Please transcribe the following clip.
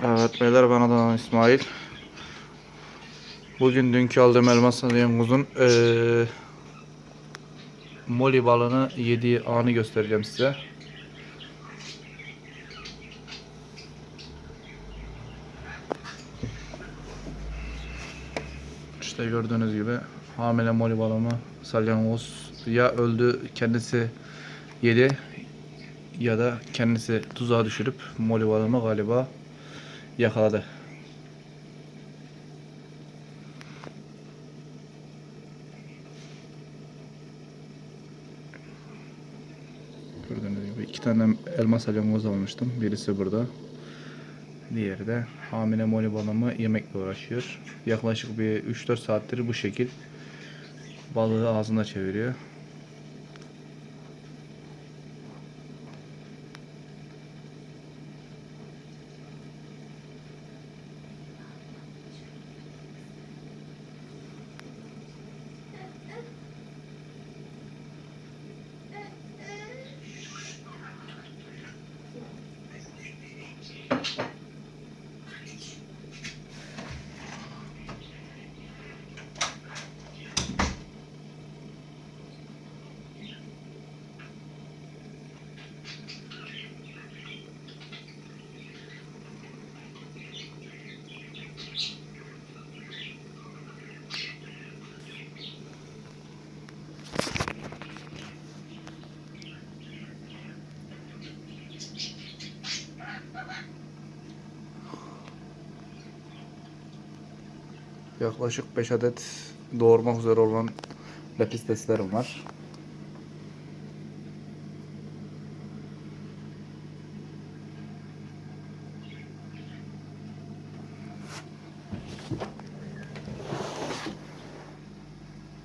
Evet beyler ben Adana İsmail. Bugün dünkü aldığım elmas yenguzun eee moli balığını yediği anı göstereceğim size. İşte gördüğünüz gibi hamile moli balığımı salyangoz ya öldü kendisi yedi ya da kendisi tuzağa düşürüp moli balığımı galiba yakaladı. Gördüğünüz gibi iki tane elma salyangoz almıştım. Birisi burada. Diğeri de hamile moli balığımı yemekle uğraşıyor. Yaklaşık bir 3-4 saattir bu şekil balığı ağzında çeviriyor. Yaklaşık 5 adet doğurmak üzere olan lepisteslerim var.